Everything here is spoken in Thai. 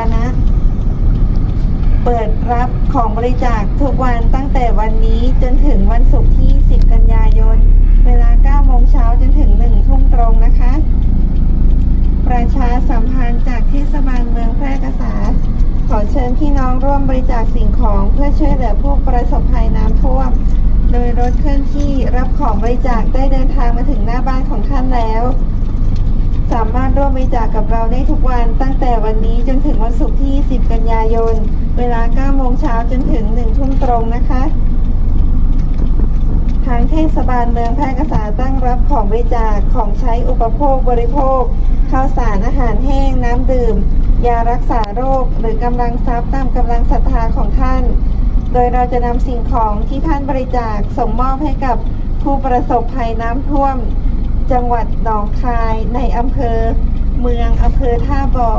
นะเปิดรับของบริจาคทุกวันตั้งแต่วันนี้จนถึงวันศุกร์ที่ 10 กันยายน เวลา 9 โมงเช้าจนถึง 1 ทุ่มตรงนะคะ ประชาสัมพันธ์จากเทศบาลเมืองแพร่กษา ขอเชิญพี่น้องร่วมบริจาคสิ่งของเพื่อช่วยเหลือผู้ประสบภัยน้ำท่วม โดยรถเคลื่อนที่รับของบริจาคได้เดินทางมาถึงหน้าบ้านของท่านแล้วามารถร่วมบริจาคกับเราได้ทุกวันตั้งแต่วันนี้จนถึงวันศุกร์ที่ 10 กันยายน เวลา 9 โมงเช้าจนถึง 1 ทุ่มตรงนะคะ ทางเทศบาลเมืองแพร่กษาตั้งรับของบริจาคของใช้อุปโภคบริโภค ข้าวสารอาหารแห้งน้ำดื่ม ยารักษาโรค หรือกำลังทรัพย์ตามกำลังศรัทธาของท่าน โดยเราจะนำสิ่งของที่ท่านบริจาคส่งมอบให้กับผู้ประสบภัยน้ำท่วม จังหวัดหนองคายในอำเภอเมืองอำเภอท่าบ่อ